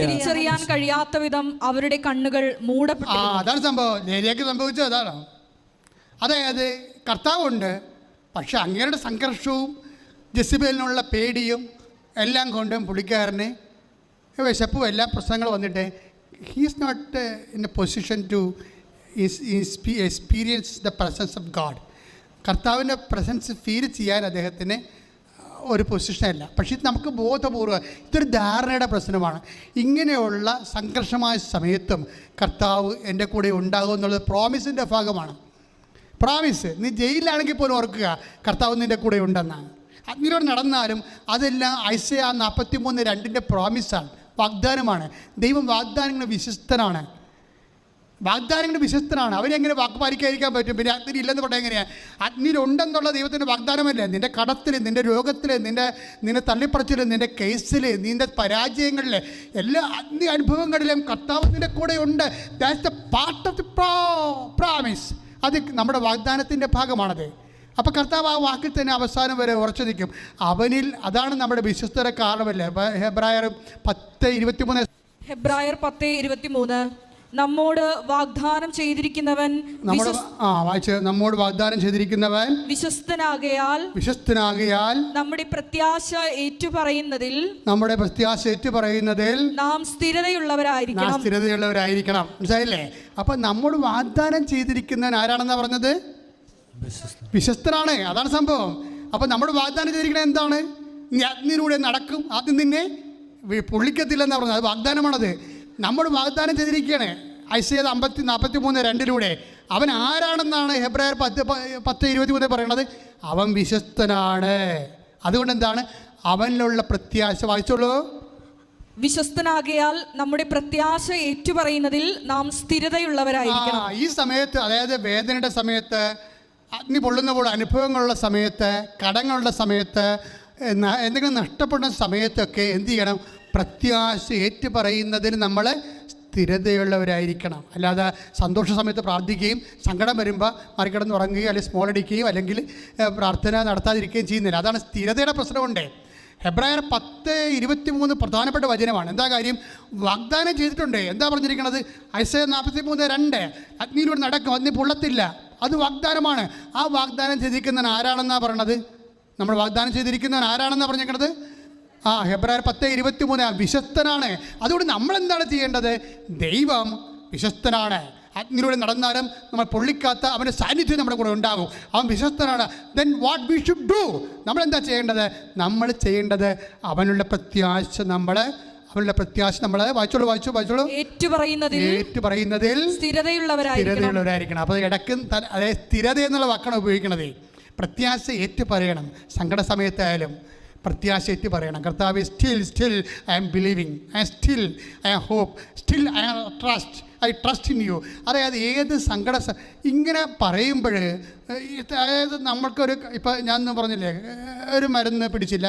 തിരിച്ചറിയാൻ കഴിയാത്ത വിധം. അവരുടെ കണ്ണുകൾ ആ മൂടപ്പെട്ടു അതാണ് സംഭവം. ലേലിയക്ക് സംഭവിച്ചത് അതാണ്. അതായത് കർത്താവുണ്ട് പക്ഷെ അങ്ങേരുടെ സംഘർഷവും ജെസിബേലിനുള്ള പേടിയും എല്ലാം കൊണ്ടും പുള്ളിക്കാരന് വിശപ്പും എല്ലാ പ്രശ്നങ്ങളും വന്നിട്ട്. He's not in a position to experience the presence of God കർത്താവിന്റെ പ്രസൻസ് ഫീൽ ചെയ്യാൻ അദ്ദേഹത്തിന് ഒരു പൊസിഷനല്ല പക്ഷേ ഇത് നമുക്ക് ബോധപൂർവം ഇതൊരു ധാരണയുടെ പ്രശ്നമാണ്. ഇങ്ങനെയുള്ള സംഘർഷമായ സമയത്തും കർത്താവ് എന്റെ കൂടെ ഉണ്ടാകും എന്നുള്ളത് പ്രോമിസിന്റെ ഭാഗമാണ്. പ്രോമിസ് നീ ജയിലിലാണെങ്കിൽ പോലും ഓർക്കുക കർത്താവ് നിന്റെ കൂടെ ഉണ്ടെന്നാണ്. അഗ്നിയോട് നടന്നാലും അതെല്ലാം ഐസയ നാൽപ്പത്തി മൂന്ന് രണ്ടിന്റെ പ്രോമിസാണ് വാഗ്ദാനമാണ്. ദൈവം വാഗ്ദാനങ്ങൾ വിശ്വസ്തനാണ്. വാഗ്ദാനങ്ങൾ വിശ്വസ്തനാണ്. അവരെങ്ങനെ വാക്ക് പാലിക്കാതിരിക്കാൻ പറ്റും? പിന്നെ അഗ്നി ഇല്ലെന്ന് പറഞ്ഞാൽ എങ്ങനെയാണ് അഗ്നിയിലുണ്ടെന്നുള്ള ദൈവത്തിന്റെ വാഗ്ദാനമല്ലേ? നിന്റെ കടത്തിൽ നിന്റെ രോഗത്തിൽ നിന്റെ നിന്റെ തള്ളിപ്പറച്ചിൽ നിന്റെ കേസിൽ നിന്റെ പരാജയങ്ങളിൽ എല്ലാ അഗ്നി അനുഭവങ്ങളിലും കർത്താവ് നിന്റെ കൂടെ ഉണ്ട്. That's the part of the promise അത് നമ്മുടെ വാഗ്ദാനത്തിന്റെ ഭാഗമാണത്. അപ്പോൾ കർത്താവ് ആ വാക്കിൽ തന്നെ അവസാനം വരെ ഉറച്ചു നിൽക്കും അവനിൽ അതാണ് നമ്മുടെ വിശ്വസ്തര കാരണമല്ലേ ഹെബ്രായർ പത്ത് ഇരുപത്തിമൂന്ന്. ഹെബ്രായർ പത്ത് ഇരുപത്തിമൂന്ന്. നമ്മോട് വാഗ്ദാനം ചെയ്തിരിക്കുന്നവൻ നമ്മുടെ ആ വായിച്ച് നമ്മോട് വാഗ്ദാനം ചെയ്തിരിക്കുന്നവൻ വിശ്വസ്തനാകയാൽ വിശ്വസ്തനാകയാൽ നമ്മുടെ പ്രത്യാശ ഏറ്റുപറയുന്നതിൽ നമ്മുടെ പ്രത്യാശ ഏറ്റുപറയുന്നതിൽ നാം സ്ഥിരതയുള്ളവരായിരിക്കണം. സ്ഥിരതയുള്ളവരായിരിക്കണം. മനസ്സിലായില്ലേ? അപ്പൊ നമ്മോട് വാഗ്ദാനം ചെയ്തിരിക്കുന്നവൻ ആരാണെന്നാ പറഞ്ഞത്? വിശ്വസ്തനാണ്. അതാണ് സംഭവം. അപ്പം നമ്മുടെ വാഗ്ദാനം ചെയ്തിരിക്കുന്നത് എന്താണ്? നീ അഗ്നിയിലൂടെ നടക്കും. ആദ്യം നിന്നെ പൊള്ളിക്കത്തില്ലെന്നാണ് പറഞ്ഞത്. അത് വാഗ്ദാനമാണത്. നമ്മൾ വാഗ്ദാനം ചെയ്തിരിക്കുകയാണ്. ഐസയത് അമ്പത്തി നാൽപ്പത്തി മൂന്ന് രണ്ടിലൂടെ. അവൻ ആരാണെന്നാണ് ഹെബ്രായർ പത്ത് പത്ത് ഇരുപത്തി മൂന്ന് പറയണത്? അവൻ വിശ്വസ്തനാണ്. അതുകൊണ്ട് എന്താണ്? അവനിലുള്ള പ്രത്യാശ വായിച്ചോളൂ. വിശ്വസ്തനാകയാൽ നമ്മുടെ പ്രത്യാശ ഏറ്റുപറയുന്നതിൽ നാം സ്ഥിരതയുള്ളവരായിരിക്കണം. ഈ സമയത്ത് അതായത് വേദനയുടെ സമയത്ത് അഗ്നി പൊള്ളുന്ന അനുഭവങ്ങളുള്ള സമയത്ത് കടങ്ങളുടെ സമയത്ത് എന്തെങ്കിലും നഷ്ടപ്പെടുന്ന സമയത്തൊക്കെ എന്ത് ചെയ്യണം? പ്രത്യാശ ഏറ്റുപറയുന്നതിന് നമ്മൾ സ്ഥിരതയുള്ളവരായിരിക്കണം. അല്ലാതെ സന്തോഷ സമയത്ത് പ്രാർത്ഥിക്കുകയും സങ്കടം വരുമ്പോൾ മറികടന്ന് ഉറങ്ങുകയും അല്ലെങ്കിൽ സ്മോൾ അടിക്കുകയും അല്ലെങ്കിൽ പ്രാർത്ഥന നടത്താതിരിക്കുകയും ചെയ്യുന്നില്ല. അതാണ് സ്ഥിരതയുടെ പ്രശ്നമുണ്ട്. ഹെബ്രായർ പത്ത് ഇരുപത്തി മൂന്ന് പ്രധാനപ്പെട്ട വചനമാണ്. എന്താ കാര്യം? വാഗ്ദാനം ചെയ്തിട്ടുണ്ട്. എന്താ പറഞ്ഞിരിക്കുന്നത് ഐസ നാൽപ്പത്തി മൂന്ന് രണ്ട്. അഗ്നിയിലൂടെ നടക്കും. അഗ്നി പൊള്ളത്തില്ല. അത് വാഗ്ദാനമാണ്. ആ വാഗ്ദാനം ചെയ്തിരിക്കുന്നവൻ ആരാണെന്നാണ് പറയണത്? നമ്മൾ വാഗ്ദാനം ചെയ്തിരിക്കുന്നവൻ ആരാണെന്നാണ് പറഞ്ഞിരിക്കണത് ആ ഹെബ്രായർ പത്ത് ഇരുപത്തി മൂന്ന് വിശ്വസ്തനാണ്. അതുകൊണ്ട് നമ്മൾ എന്താണ് ചെയ്യേണ്ടത്? ദൈവം വിശ്വസ്തനാണ്. അഗ്നിയിലൂടെ നടന്നാലും നമ്മൾ പൊള്ളിക്കാത്ത അവന്റെ സാന്നിധ്യം നമ്മുടെ കൂടെ ഉണ്ടാകും അവൻ വിശ്വസ്തനാണ്. Then what we should do നമ്മൾ എന്താ ചെയ്യേണ്ടത്? നമ്മൾ ചെയ്യേണ്ടത് അവനുള്ള പ്രത്യാശ നമ്മൾ അവനുള്ള പ്രത്യാശ നമ്മൾ വായിച്ചോളൂ വായിച്ചു വായിച്ചോളൂ. ഏറ്റുപറയുന്നതിൽ ഏറ്റുപറയുന്നതിൽ സ്ഥിരതയുള്ളവരായിരിക്കണം. സ്ഥിരതയുള്ളവരായിരിക്കണം. അപ്പോൾ ഇടയ്ക്ക് അതായത് സ്ഥിരത എന്നുള്ള വാക്കാണ് ഉപയോഗിക്കുന്നത്. പ്രത്യാശ ഏറ്റുപറയണം. സങ്കട സമയത്തായാലും പ്രത്യാശ ഏറ്റു പറയണം കർത്താവ് still still I I'm believing I still I hope still I trust I trust in you അതായത് ഏത് സങ്കട ഇങ്ങനെ പറയുമ്പോൾ അതായത് നമ്മൾക്കൊരു ഇപ്പോൾ ഞാൻ ഒന്നും പറഞ്ഞില്ലേ ഒരു മരുന്ന് പിടിച്ചില്ല.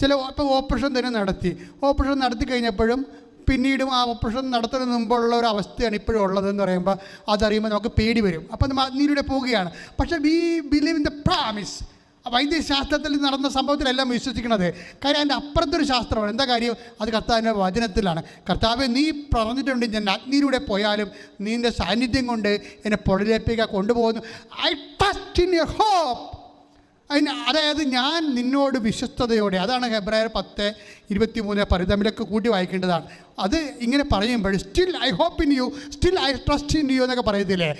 ചില ഇപ്പോൾ ഓപ്പറേഷൻ തന്നെ നടത്തി. ഓപ്പറേഷൻ നടത്തി കഴിഞ്ഞപ്പോഴും പിന്നീടും ആ ഓപ്പറേഷൻ നടത്തുന്നതിന് മുമ്പുള്ള ഒരു അവസ്ഥയാണ് ഇപ്പോഴും ഉള്ളതെന്ന് പറയുമ്പോൾ അതറിയുമ്പോൾ നമുക്ക് പേടി വരും. അപ്പം നമ്മൾ അഗ്നിയിലൂടെ പോവുകയാണ്. പക്ഷേ we believe in the promise വൈദ്യശാസ്ത്രത്തിൽ നടന്ന സംഭവത്തിലെല്ലാം വിശ്വസിക്കുന്നത് കാര്യം അതിന്റെ അപ്പുറത്തൊരു ശാസ്ത്രമാണ്. എന്താ കാര്യം? അത് കർത്താവിന്റെ വചനത്തിലാണ്. കർത്താവ് നീ പറഞ്ഞിട്ടുണ്ട് ഞാൻ അഗ്നിയിലൂടെ പോയാലും നീന്റെ സാന്നിധ്യം കൊണ്ട് എന്നെ പൊടലേപ്പിക്കാൻ കൊണ്ടുപോകുന്നു. I trust in your hope അതിന് അതായത് ഞാൻ നിന്നോട് വിശ്വസ്തയോടെ അതാണ് ഹെബ്രായർ പത്ത് ഇരുപത്തി മൂന്ന് പരിതമിലൊക്കെ കൂട്ടി വായിക്കേണ്ടതാണ്. അത് ഇങ്ങനെ പറയുമ്പോൾ still I hope in you still I trust in you എന്നൊക്കെ പറയത്തില്ലേ?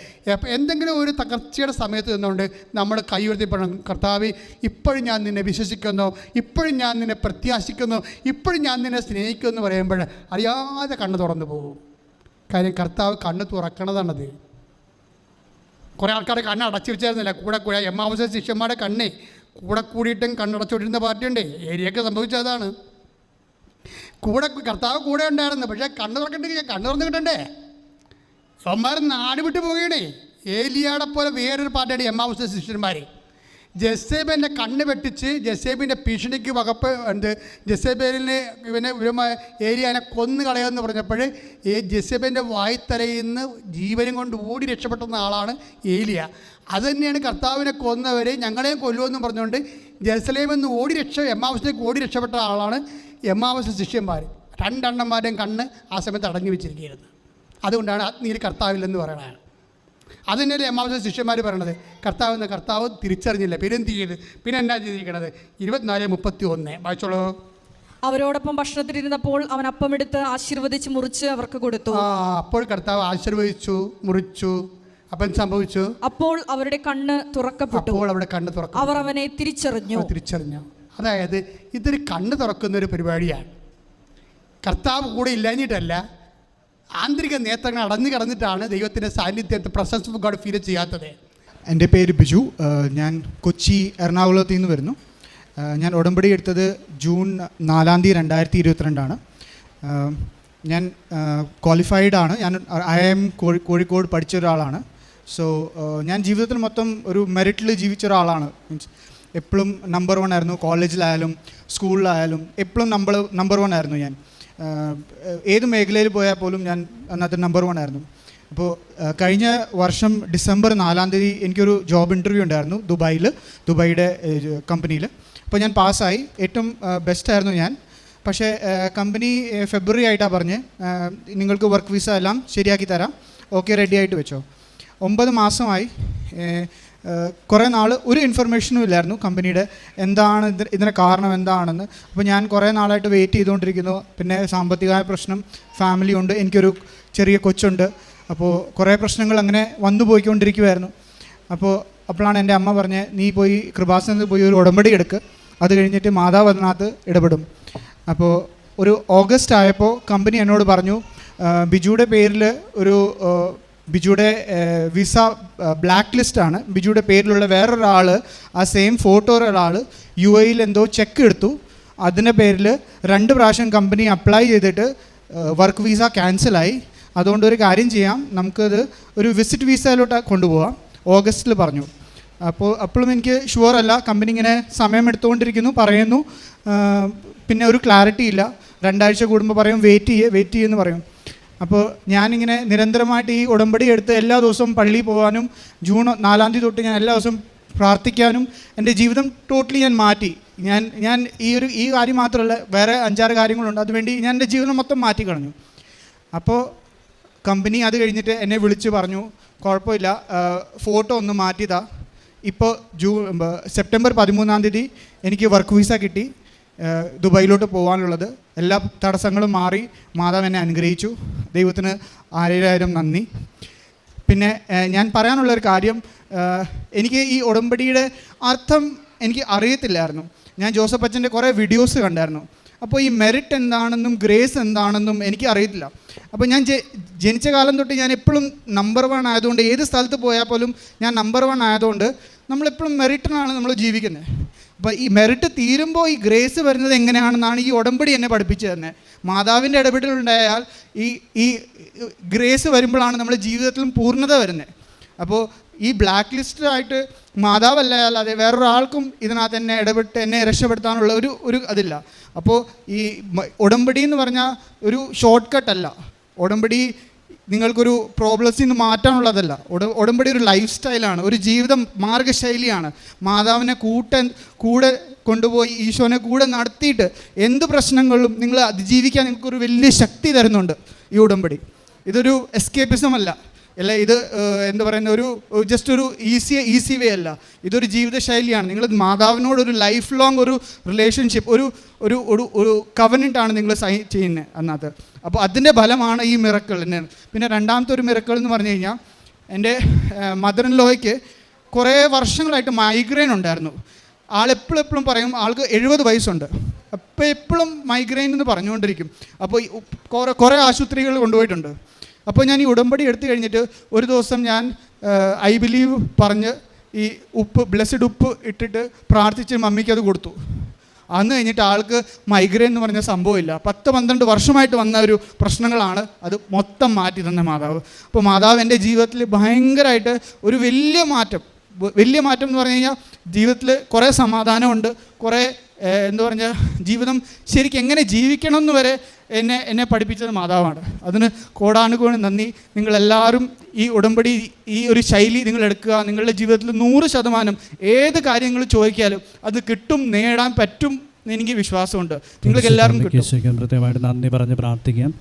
എന്തെങ്കിലും ഒരു തകർച്ചയുടെ സമയത്ത് നിന്നുകൊണ്ട് നമ്മൾ കൈ ഉയർത്തിപ്പെടണം കർത്താവ് ഇപ്പോഴും ഞാൻ നിന്നെ വിശ്വസിക്കുന്നു ഇപ്പോഴും ഞാൻ നിന്നെ പ്രത്യാശിക്കുന്നു ഇപ്പോഴും ഞാൻ നിന്നെ സ്നേഹിക്കുന്നു എന്ന് പറയുമ്പോൾ അറിയാതെ കണ്ണ് തുറന്നു പോകും. കാര്യം കർത്താവ് കണ്ണ് തുറക്കണതാണത്. കുറേ ആൾക്കാർ കണ്ണ് അടച്ചു വെച്ചായിരുന്നില്ല കൂടെ കൂടെ എം ആവശ്യ ശിഷ്യന്മാരുടെ കണ്ണേ കൂടെ കൂടിയിട്ടും കണ്ണടച്ചുകൊണ്ടിരുന്ന പാർട്ടിയുണ്ട്. ഏരിയയൊക്കെ സംഭവിച്ചതാണ് കൂടെ കർത്താവ് കൂടെ ഉണ്ടായിരുന്നു. പക്ഷേ കണ്ണു തുറക്കണ്ടേ കണ്ണു തുറന്നു കിട്ടണ്ടേ അവന്മാർ നാട് വിട്ടു പോവുകയാണേ ഏലിയാടെ പോലെ വേറൊരു പാർട്ടിയാണ് ആവശ്യ ശിഷ്യന്മാർ ജസേബിന്റെ കണ്ണ് വെട്ടിച്ച് ജസേബിന്റെ ഭീഷണിക്ക് വകപ്പ് എന്ത്? ജസേബേലിനെ ഇവനെ ഇവരുമായി ഏരിയനെ കൊന്നു കളയാമെന്ന് പറഞ്ഞപ്പോൾ ഈ ജസേബിന്റെ വായ്ത്തലയിൽ നിന്ന് ജീവനും കൊണ്ട് ഓടി രക്ഷപ്പെടുന്ന ആളാണ് ഏലിയ. അത് തന്നെയാണ് കർത്താവിനെ കൊന്നവർ ഞങ്ങളെയും കൊല്ലുമെന്നും പറഞ്ഞുകൊണ്ട് ജെറുസലേമിൽ ഓടി രക്ഷ എമ്മാവസത്തേക്ക് ഓടി രക്ഷപ്പെട്ട ആളാണ് എമ്മാവസ ശിഷ്യന്മാർ. രണ്ടെണ്ണന്മാരുടെയും കണ്ണ് ആ സമയത്ത് അടഞ്ഞു വെച്ചിരിക്കുകയായിരുന്നു. അതുകൊണ്ടാണ് അഗ്നിയിൽ കർത്താവില്ലെന്ന് പറയണത് അത് തന്നെയല്ലേ എമ്മാവസ ശിഷ്യന്മാർ പറയണത് കർത്താവ് എന്ന കർത്താവ് തിരിച്ചറിഞ്ഞില്ല. പിന്നെ എന്ത് ചെയ്ത്? പിന്നെ എന്നാ ചെയ്തിരിക്കണത്? ഇരുപത്തിനാല് മുപ്പത്തി ഒന്ന് വായിച്ചോളൂ. അവരോടൊപ്പം ഭക്ഷണത്തിലിരുന്നപ്പോൾ അവൻ അപ്പം എടുത്ത് ആശീർവദിച്ച് മുറിച്ച് അവർക്ക് കൊടുത്തു. ആ അപ്പോൾ കർത്താവ് ആശീർവദിച്ചു മുറിച്ചു. അപ്പം സംഭവിച്ചു? അപ്പോൾ അവരുടെ കണ്ണ് തുറക്കപ്പെട്ടു. അപ്പോൾ അവിടെ കണ്ണ് തുറക്കും അവർ അവനെ തിരിച്ചറിഞ്ഞു. തിരിച്ചറിഞ്ഞു. അതായത് ഇതൊരു കണ്ണ് തുറക്കുന്ന ഒരു പരിപാടിയാണ്. കർത്താവ് കൂടെ ഇല്ലാഞ്ഞിട്ടല്ല ആന്തരിക നേത്രങ്ങൾ അടഞ്ഞു കടന്നിട്ടാണ് ദൈവത്തിന്റെ സാന്നിധ്യത്തെ പ്രസൻസ് ഓഫ് ഗോഡ് ഫീൽ ചെയ്യാത്തത്. എന്റെ പേര് ബിജു ഞാൻ കൊച്ചി എറണാകുളത്ത് നിന്ന് വരുന്നു. ഞാൻ ഉടമ്പടി എടുത്തത് ജൂൺ നാലാം തീയതി രണ്ടായിരത്തി ഇരുപത്തിരണ്ടാണ് ഞാൻ ക്വാളിഫൈഡ് ആണ്. ഞാൻ ഐ എം കോഴി കോഴിക്കോട് പഠിച്ച ഒരാളാണ്. സോ ഞാൻ ജീവിതത്തിൽ മൊത്തം ഒരു മെറിറ്റിൽ ജീവിച്ച ഒരാളാണ്. മീൻസ് എപ്പോഴും നമ്പർ വൺ ആയിരുന്നു. കോളേജിലായാലും സ്കൂളിലായാലും എപ്പോഴും നമ്പർ നമ്പർ വൺ ആയിരുന്നു ഞാൻ. ഏത് മേഖലയിൽ പോയാൽ പോലും ഞാൻ അന്നത്തെ നമ്പർ വൺ ആയിരുന്നു. അപ്പോൾ കഴിഞ്ഞ വർഷം ഡിസംബർ നാലാം തീയതി എനിക്കൊരു ജോബ് ഇന്റർവ്യൂ ഉണ്ടായിരുന്നു ദുബായിൽ ദുബായിയുടെ കമ്പനിയിൽ അപ്പോൾ ഞാൻ പാസ്സായി. ഏറ്റവും ബെസ്റ്റ് ആയിരുന്നു ഞാൻ. പക്ഷേ കമ്പനി ഫെബ്രുവരി ആയിട്ടാണ് പറഞ്ഞ്. നിങ്ങൾക്ക് വർക്ക് വിസ എല്ലാം ശരിയാക്കി തരാം. ഓക്കെ റെഡി ആയിട്ട് വെച്ചോ. ഒമ്പത് മാസമായി കുറേ നാൾ ഒരു ഇൻഫർമേഷനും ഇല്ലായിരുന്നു കമ്പനിയുടെ എന്താണ് ഇത് ഇതിന് കാരണം എന്താണെന്ന്. അപ്പോൾ ഞാൻ കുറേ നാളായിട്ട് വെയിറ്റ് ചെയ്തുകൊണ്ടിരിക്കുന്നു. പിന്നെ സാമ്പത്തികമായ പ്രശ്നം ഫാമിലി ഉണ്ട് എനിക്കൊരു ചെറിയ കൊച്ചുണ്ട്. അപ്പോൾ കുറേ പ്രശ്നങ്ങൾ അങ്ങനെ വന്നു പോയിക്കൊണ്ടിരിക്കുമായിരുന്നു അപ്പോൾ അപ്പോഴാണ് എന്റെ അമ്മ പറഞ്ഞത് നീ പോയി കൃപാസനത്തിൽ പോയി ഒരു ഉടമ്പടി എടുക്ക്. അത് കഴിഞ്ഞിട്ട് മാതാവ് അതിനകത്ത് ഇടപെടും. അപ്പോൾ ഒരു ഓഗസ്റ്റ് ആയപ്പോൾ കമ്പനി എന്നോട് പറഞ്ഞു ബിജുയുടെ പേരിൽ ഒരു ബിജുയുടെ വിസ ബ്ലാക്ക് ലിസ്റ്റാണ് ബിജുയുടെ പേരിലുള്ള വേറൊരാൾ ആ സെയിം ഫോട്ടോ ഒരാൾ യു എയിൽ എന്തോ ചെക്ക് എടുത്തു. അതിന്റെ പേരിൽ രണ്ട് പ്രാവശ്യം കമ്പനി അപ്ലൈ ചെയ്തിട്ട് വർക്ക് വിസ ക്യാൻസലായി അതുകൊണ്ട് ഒരു കാര്യം ചെയ്യാം. നമുക്കത് ഒരു വിസിറ്റ് വിസയിലോട്ട് കൊണ്ടുപോകാം ഓഗസ്റ്റിൽ പറഞ്ഞു. അപ്പോൾ അപ്പോഴും എനിക്ക് ഷുവർ അല്ല. കമ്പനി ഇങ്ങനെ സമയമെടുത്തുകൊണ്ടിരിക്കുന്നു പറയുന്നു. പിന്നെ ഒരു ക്ലാരിറ്റി ഇല്ല. രണ്ടാഴ്ച കൂടുമ്പോൾ പറയും വെയിറ്റ് ചെയ്യേ വെയിറ്റ് ചെയ്യുമെന്ന് പറയും. അപ്പോൾ ഞാനിങ്ങനെ നിരന്തരമായിട്ട് ഈ ഉടമ്പടി എടുത്ത് എല്ലാ ദിവസവും പള്ളിയിൽ പോകാനും ജൂൺ നാലാം തീയതി തൊട്ട് ഞാൻ എല്ലാ ദിവസവും പ്രാർത്ഥിക്കാനും എന്റെ ജീവിതം ടോട്ടലി ഞാൻ മാറ്റി. ഞാൻ ഞാൻ ഈ ഒരു ഈ കാര്യം മാത്രമല്ല വേറെ അഞ്ചാറ് കാര്യങ്ങളുണ്ട്. അതുവേണ്ടി ഞാൻ എന്റെ ജീവിതം മൊത്തം മാറ്റി കളഞ്ഞു. അപ്പോൾ കമ്പനി അത് കഴിഞ്ഞിട്ട് എന്നെ വിളിച്ച് പറഞ്ഞു കുഴപ്പമില്ല ഫോട്ടോ ഒന്ന് മാറ്റിയതാ. ഇപ്പോൾ ജൂ സെപ്റ്റംബർ പതിമൂന്നാം തീയതി എനിക്ക് വർക്ക് വിസ കിട്ടി. ദുബായിലോട്ട് പോകാനുള്ളത് എല്ലാ തടസ്സങ്ങളും മാറി മാതാവ് എന്നെ അനുഗ്രഹിച്ചു. ദൈവത്തിന് ആയിരം നന്ദി. പിന്നെ ഞാൻ പറയാനുള്ളൊരു കാര്യം എനിക്ക് ഈ ഉടമ്പടിയുടെ അർത്ഥം എനിക്ക് അറിയത്തില്ലായിരുന്നു. ഞാൻ ജോസഫ് അച്ഛന്റെ കുറേ വീഡിയോസ് കണ്ടായിരുന്നു. അപ്പോൾ ഈ മെറിറ്റ് എന്താണെന്നും ഗ്രേസ് എന്താണെന്നും എനിക്ക് അറിയത്തില്ല. അപ്പോൾ ഞാൻ ജനിച്ച കാലം തൊട്ട് ഞാൻ എപ്പോഴും നമ്പർ വൺ ആയതുകൊണ്ട് ഏത് സ്ഥലത്ത് പോയാൽ പോലും ഞാൻ നമ്പർ വൺ ആയതുകൊണ്ട് നമ്മളെപ്പോഴും മെറിറ്റിനാണ് നമ്മൾ ജീവിക്കുന്നത്. അപ്പോൾ ഈ മെറിറ്റ് തീരുമ്പോൾ ഈ ഗ്രേസ് വരുന്നത് എങ്ങനെയാണെന്നാണ് ഈ ഉടമ്പടി എന്നെ പഠിപ്പിച്ചു തന്നെ. മാതാവിന്റെ ഇടപെടലുണ്ടായാൽ ഈ ഈ ഗ്രേസ് വരുമ്പോഴാണ് നമ്മുടെ ജീവിതത്തിലും പൂർണത വരുന്നത്. അപ്പോൾ ഈ ബ്ലാക്ക് ലിസ്റ്റായിട്ട് മാതാവല്ല അല്ലാതെ വേറൊരാൾക്കും ഇതിനകത്ത് എന്നെ ഇടപെട്ട് എന്നെ രക്ഷപ്പെടുത്താനുള്ള ഒരു ഒരു അതില്ല. അപ്പോൾ ഈ ഉടമ്പടി എന്ന് പറഞ്ഞാൽ ഒരു ഷോർട്ട് കട്ട് അല്ല. ഉടമ്പടി നിങ്ങൾക്കൊരു പ്രോബ്ലംസിൽ നിന്ന് മാറ്റാനുള്ളതല്ല. ഉട ഉടമ്പടി ഒരു ലൈഫ് സ്റ്റൈലാണ് ഒരു ജീവിത മാർഗശൈലിയാണ്. മാതാവിനെ കൂട്ടൻ കൂടെ കൊണ്ടുപോയി ഈശോനെ കൂടെ നടത്തിയിട്ട് എന്ത് പ്രശ്നങ്ങളും നിങ്ങൾ അതിജീവിക്കാൻ നിങ്ങൾക്കൊരു വലിയ ശക്തി തരുന്നുണ്ട് ഈ ഉടമ്പടി. ഇതൊരു എസ്കേപ്പിസം അല്ല. അല്ല? ഇത് എന്താ പറയുന്ന ഒരു ജസ്റ്റ് ഒരു ഈസി ഈസി വേ അല്ല. ഇതൊരു ജീവിതശൈലിയാണ്. നിങ്ങൾ മാതാവിനോട് ഒരു ലൈഫ് ലോങ് ഒരു റിലേഷൻഷിപ്പ് ഒരു ഒരു ഒരു ഒരു കവനന്റാണ് നിങ്ങൾ സൈൻ ചെയ്യുന്നത് അന്നത് അപ്പോൾ അതിന്റെ ഫലമാണ് ഈ മിറക്കൾ പിന്നെ രണ്ടാമത്തെ ഒരു മിറക്കൾ എന്ന് പറഞ്ഞു കഴിഞ്ഞാൽ എന്റെ മദർ ഇൻ ലോയ്ക്ക് കുറേ വർഷങ്ങളായിട്ട് മൈഗ്രെയിൻ ഉണ്ടായിരുന്നു. ആൾ എപ്പോഴും എപ്പോഴും പറയും ആൾക്ക് എഴുപത് വയസ്സുണ്ട്. അപ്പോൾ എപ്പോഴും മൈഗ്രെയിൻ എന്ന് പറഞ്ഞുകൊണ്ടിരിക്കും. അപ്പോൾ കുറേ കുറേ ആശുപത്രികൾ കൊണ്ടുപോയിട്ടുണ്ട്. അപ്പോൾ ഞാൻ ഈ ഉടമ്പടി എടുത്തു കഴിഞ്ഞിട്ട് ഒരു ദിവസം ഞാൻ ഐ ബിലീവ് പറഞ്ഞ് ഈ ഉപ്പ് ബ്ലെസ്ഡ് ഉപ്പ് ഇട്ടിട്ട് പ്രാർത്ഥിച്ച് മമ്മിക്ക് അത് കൊടുത്തു. അന്ന് കഴിഞ്ഞിട്ട് ആൾക്ക് മൈഗ്രെയിൻ എന്ന് പറഞ്ഞ സംഭവമില്ല പത്ത് പന്ത്രണ്ട് വർഷമായിട്ട് വന്ന ഒരു പ്രശ്നങ്ങളാണ് അത് മൊത്തം മാറ്റി തന്ന മാതാവ്. അപ്പോൾ മാതാവ് എന്റെ ജീവിതത്തിൽ ഭയങ്കരമായിട്ട് ഒരു വലിയ മാറ്റം. വലിയ മാറ്റം എന്ന് പറഞ്ഞു കഴിഞ്ഞാൽ ജീവിതത്തിൽ കുറേ സമാധാനമുണ്ട് കുറേ എന്താ പറഞ്ഞാൽ ജീവിതം ശരിക്കും എങ്ങനെ ജീവിക്കണം എന്ന് വരെ എന്നെ എന്നെ പഠിപ്പിച്ചത് മാതാവാണ്. അതിന് കോടാനുകോടി നന്ദി. നിങ്ങളെല്ലാവരും ഈ ഉടമ്പടി ഈ ഒരു ശൈലി നിങ്ങൾ എടുക്കുക. നിങ്ങളുടെ ജീവിതത്തിൽ നൂറ് ശതമാനം ഏത് കാര്യങ്ങൾ ചോദിക്കാലും അത് കിട്ടും നേടാൻ പറ്റും എന്ന് എനിക്ക് വിശ്വാസമുണ്ട്. നിങ്ങൾക്ക് യേശുവിന് കൃത്യമായിട്ട് നന്ദി പറഞ്ഞ് പ്രാർത്ഥിക്കാം.